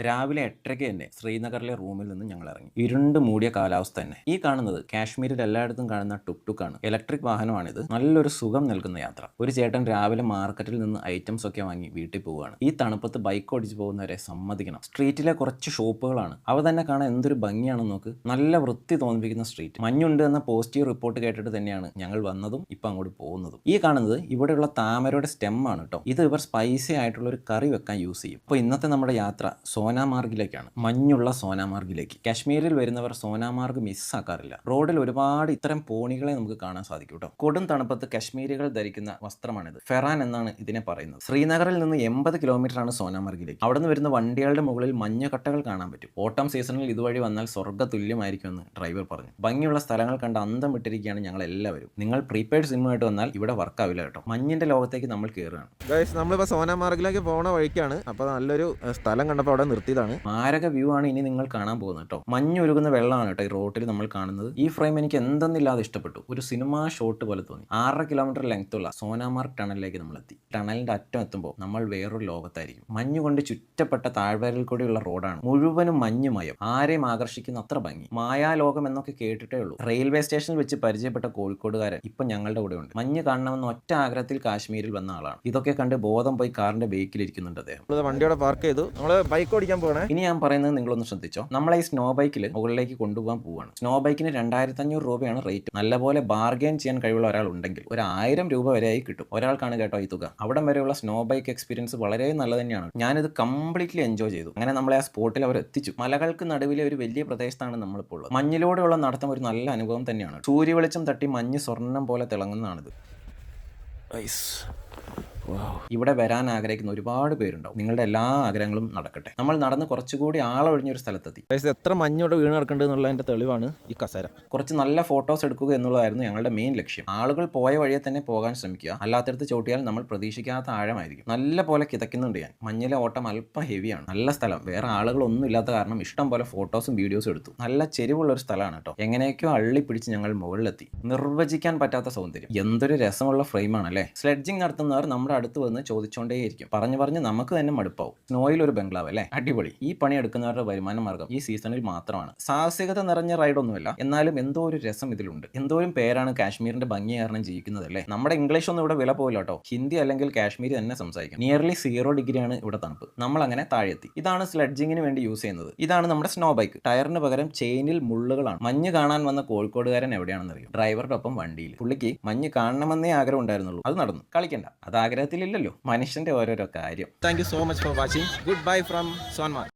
രാവിലെ എട്ടരയ്ക്ക് തന്നെ ശ്രീനഗറിലെ റൂമിൽ നിന്ന് ഞങ്ങൾ ഇറങ്ങി ഇരുണ്ട് മൂടിയ കാലാവസ്ഥ തന്നെ. ഈ കാണുന്നത് കാശ്മീരിൽ എല്ലായിടത്തും കാണുന്ന ടുക് ടുക് ആണ് ഇലക്ട്രിക് വാഹനമാണിത്. നല്ലൊരു സുഖം നൽകുന്ന യാത്ര. ഒരു ചേട്ടൻ രാവിലെ മാർക്കറ്റിൽ നിന്ന് ഐറ്റംസ് ഒക്കെ വാങ്ങി വീട്ടിൽ പോവുകയാണ്. ഈ തണുപ്പത്ത് ബൈക്ക് ഓടിച്ചു പോകുന്നവരെ സമ്മതിക്കണം. സ്ട്രീറ്റിലെ കുറച്ച് ഷോപ്പുകളാണ്. അവ തന്നെ കാണാൻ എന്തൊരു ഭംഗിയാണെന്ന് നോക്ക്. നല്ല വൃത്തി തോന്നിപ്പിക്കുന്ന സ്ട്രീറ്റ് മഞ്ഞുണ്ട് എന്ന പോസിറ്റീവ് റിപ്പോർട്ട് കേട്ടിട്ട് തന്നെയാണ് ഞങ്ങൾ വന്നതും ഇപ്പം അങ്ങോട്ട് പോകുന്നതും. ഈ കാണുന്നത് ഇവിടെയുള്ള താമരയുടെ സ്റ്റെമ്മാണ് കേട്ടോ ഇത് ഇവർ സ്പൈസി ആയിട്ടുള്ള ഒരു കറി വെക്കാൻ യൂസ് ചെയ്യും. അപ്പോൾ ഇന്നത്തെ നമ്മുടെ യാത്ര സോനാമാർഗിലേക്കാണ്. മഞ്ഞുള്ള സോനാമാർഗിലേക്ക്. കാശ്മീരിൽ വരുന്നവർ സോനാമാർഗ് മിസ്സാക്കാറില്ല. റോഡിൽ ഒരുപാട് ഇത്തരം പോണികളെ നമുക്ക് കാണാൻ സാധിക്കും കേട്ടോ കൊടും തണുപ്പത്ത് കശ്മീരികൾ ധരിക്കുന്ന വസ്ത്രമാണിത്. ഫെറാൻ എന്നാണ് ഇതിനെ പറയുന്നത്. ശ്രീനഗറിൽ നിന്ന് എൺപത് കിലോമീറ്റർ ആണ് സോനാമാർഗിലേക്ക്. അവിടെ നിന്ന് വരുന്ന വണ്ടികളുടെ മുകളിൽ മഞ്ഞക്കട്ടകൾ കാണാൻ പറ്റും. ഓട്ടം സീസണിൽ ഇതുവഴി വന്നാൽ സ്വർഗ തുല്യമായിരിക്കുമെന്ന് ഡ്രൈവർ പറഞ്ഞു. ഭംഗിയുള്ള സ്ഥലങ്ങൾ കണ്ട് അന്തം വിട്ടിരിക്കുകയാണ് ഞങ്ങൾ എല്ലാവരും നിങ്ങൾ പ്രീപെയ്ഡ് സിമ്മുമായിട്ട് വന്നാൽ ഇവിടെ വർക്ക് ആവില്ല കേട്ടോ. മഞ്ഞിന്റെ ലോകത്തേക്ക് നമ്മൾ കയറുകയാണ് നമ്മളിപ്പോ സോനാമാർഗിലേക്ക് പോണ വഴിക്കാണ്. അപ്പോൾ നല്ലൊരു സ്ഥലം കണ്ടപ്പോൾ അവിടെ നിർത്തിയതാണ്. മാരക വ്യൂ ആണ് ഇനി നിങ്ങൾ കാണാൻ പോകുന്നത് കേട്ടോ. മഞ്ഞൊരുകുന്ന വെള്ളമാണ് കേട്ടോ ഈ റോട്ടിൽ നമ്മൾ കാണുന്നത്. ഈ ഫ്രെയിം എനിക്ക് എന്തെന്നില്ലാതെ ഇഷ്ടപ്പെട്ടു. ഒരു സിനിമാ ഷോട്ട് പോലെ തോന്നി. ആറര കിലോമീറ്റർ ലെങ്ത് ഉള്ള സോനാമാർഗ് ടണലിലേക്ക് നമ്മൾ എത്തി. ടണലിന്റെ അറ്റം എത്തുമ്പോൾ നമ്മൾ വേറൊരു ലോകത്തായിരിക്കും. മഞ്ഞ് കൊണ്ട് ചുറ്റപ്പെട്ട താഴ്വരയിൽ കൂടിയുള്ള റോഡാണ്. മുഴുവനും മഞ്ഞുമയം. ആരെയും ആകർഷിക്കുന്ന അത്ര ഭംഗി. മായാലോകം എന്നൊക്കെ കേട്ടിട്ടേ ഉള്ളൂ. റെയിൽവേ സ്റ്റേഷനിൽ വെച്ച് പരിചയപ്പെട്ട കോഴിക്കോടുകാരൻ ഇപ്പൊ ഞങ്ങളുടെ കൂടെ ഉണ്ട്. മഞ്ഞ് കാണണമെന്ന് ഒറ്റ ആഗ്രഹത്തിൽ കാശ്മീരിൽ വന്ന ആളാണ്. ഇതൊക്കെ കണ്ട് ബോധം പോയി കാറിന്റെ ബേക്കിലിരിക്കുന്നുണ്ട് അദ്ദേഹം. നമ്മൾ വണ്ടിയോടെ പാർക്ക് ചെയ്തു. നമ്മൾ ബൈക്ക് ഓടിക്കാൻ പോകണേ ഇനി ഞാൻ പറയുന്നത് നിങ്ങളൊന്ന് ശ്രദ്ധിച്ചോ. നമ്മളെ ഈ സ്നോ ബൈക്കിൽ മുകളിലേക്ക് കൊണ്ടുപോകാൻ പോവാണ്. സ്നോ ബൈക്കിന് രണ്ടായിരത്തി അഞ്ഞൂറ് രൂപയാണ് റേറ്റ് നല്ലപോലെ ബാർഗെയിൻ ചെയ്യാൻ കഴിവുള്ള ഒരാൾ ഉണ്ടെങ്കിൽ ഒരു ആയിരം രൂപ വരെയായി കിട്ടും. ഒരാൾക്കാണ് കേട്ടോ ഈ തുക. അവിടം വരെയുള്ള സ്നോ ബൈക്ക് എക്സ്പീരിയൻസ് വളരെ നല്ല തന്നെയാണ്. ഞാനിത് കംപ്ലീറ്റ്ലി എൻജോയ് ചെയ്തു. അങ്ങനെ നമ്മളെ ആ സ്പോട്ടിൽ അവർ എത്തിച്ചു മലകൾക്ക് നടുവിലെ ഒരു വലിയ പ്രദേശത്താണ് നമ്മളിപ്പോൾ ഉള്ളത്. മഞ്ഞിലൂടെയുള്ള നടത്തം ഒരു നല്ല അനുഭവം തന്നെയാണ്. സൂര്യവെളിച്ചം തട്ടി മഞ്ഞ് സ്വർണം പോലെ തിളങ്ങുന്നതാണിത്. ഇവിടെ വരാൻ ആഗ്രഹിക്കുന്ന ഒരുപാട് പേരുണ്ടാവും. നിങ്ങളുടെ എല്ലാ ആഗ്രഹങ്ങളും നടക്കട്ടെ. നമ്മൾ നടന്ന് കുറച്ചുകൂടി ആളൊഴിഞ്ഞൊരു സ്ഥലത്തെത്തി. എത്ര മഞ്ഞോടെ വീണ് നടക്കേണ്ടത് എന്നുള്ളതിന്റെ തെളിവാണ് ഈ കസേര. കുറച്ച് നല്ല ഫോട്ടോസ് എടുക്കുക എന്നുള്ളതായിരുന്നു ഞങ്ങളുടെ മെയിൻ ലക്ഷ്യം. ആളുകൾ പോയ വഴിയെ തന്നെ പോകാൻ ശ്രമിക്കുക. അല്ലാത്തടത്ത് ചോട്ടിയാൽ നമ്മൾ പ്രതീക്ഷിക്കാത്ത ആഴമായിരിക്കും. നല്ല പോലെ കിതയ്ക്കുന്നുണ്ട് ഞാൻ. മഞ്ഞിലെ ഓട്ടം അല്പം ഹെവിയാണ് നല്ല സ്ഥലം. വേറെ ആളുകളൊന്നും ഇല്ലാത്ത കാരണം ഇഷ്ടം പോലെ ഫോട്ടോസും വീഡിയോസും എടുത്തു. നല്ല ചെരിവുള്ള ഒരു സ്ഥലമാണ് കേട്ടോ. എങ്ങനെയൊക്കെയോ അള്ളി പിടിച്ച് ഞങ്ങൾ മുകളിലെത്തി. നിർവചിക്കാൻ പറ്റാത്ത സൗന്ദര്യം. എന്തൊരു രസമുള്ള ഫ്രെയിമാണ് അല്ലേ സ്ലെഡ്ജിങ് നടത്തുന്നവർ നമ്മുടെ അടുത്ത് വന്ന് ചോദിച്ചുകൊണ്ടേയിരിക്കും പറഞ്ഞു പറഞ്ഞ് നമുക്ക് തന്നെ മടുപ്പാവും. സ്നോയിൽ ഒരു ബംഗ്ലാവ് അല്ലേ? അടിപൊളി. ഈ പണി എടുക്കുന്നവരുടെ വരുമാന മാർഗം ഈ സീസണിൽ മാത്രമാണ്. സാഹസികത നിറഞ്ഞ റൈഡൊന്നുമില്ല എന്നാലും എന്തോ ഒരു രസം ഇതിലുണ്ട്. എന്തോരം പേരാണ് കാശ്മീരിന്റെ ഭംഗി കാരണം ജീവിക്കുന്നത് അല്ലേ? നമ്മുടെ ഇംഗ്ലീഷ് ഒന്നും ഇവിടെ വില പോയില്ല ഹിന്ദി അല്ലെങ്കിൽ കാശ്മീരി തന്നെ സംസാരിക്കും. നിയർലി സീറോ ഡിഗ്രിയാണ് ഇവിടെ തണുപ്പ്. നമ്മൾ അങ്ങനെ താഴെത്തി ഇതാണ് സ്ലഡ്ജിങ്ങിന് വേണ്ടി യൂസ് ചെയ്യുന്നത്. ഇതാണ് നമ്മുടെ സ്നോ ബൈക്ക് ടയറിന് പകരം ചെയിനിൽ മുള്ളുകളാണ്. മഞ്ഞ് കാണാൻ വന്ന കോഴിക്കോടുകാരൻ എവിടെയാണെന്ന് അറിയും ഡ്രൈവറുടെ ഒപ്പം വണ്ടിയിൽ. പുള്ളിക്ക് മഞ്ഞ് കാണണമെന്നേ ആഗ്രഹം ഉണ്ടായിരുന്നുള്ളൂ. അത് നടന്നു. കളിക്കണ്ട. അത് ആഗ്രഹത്തിലില്ലല്ലോ മനുഷ്യന്റെ ഓരോരോ കാര്യം. Thank so much for watching good bye from Sonamarg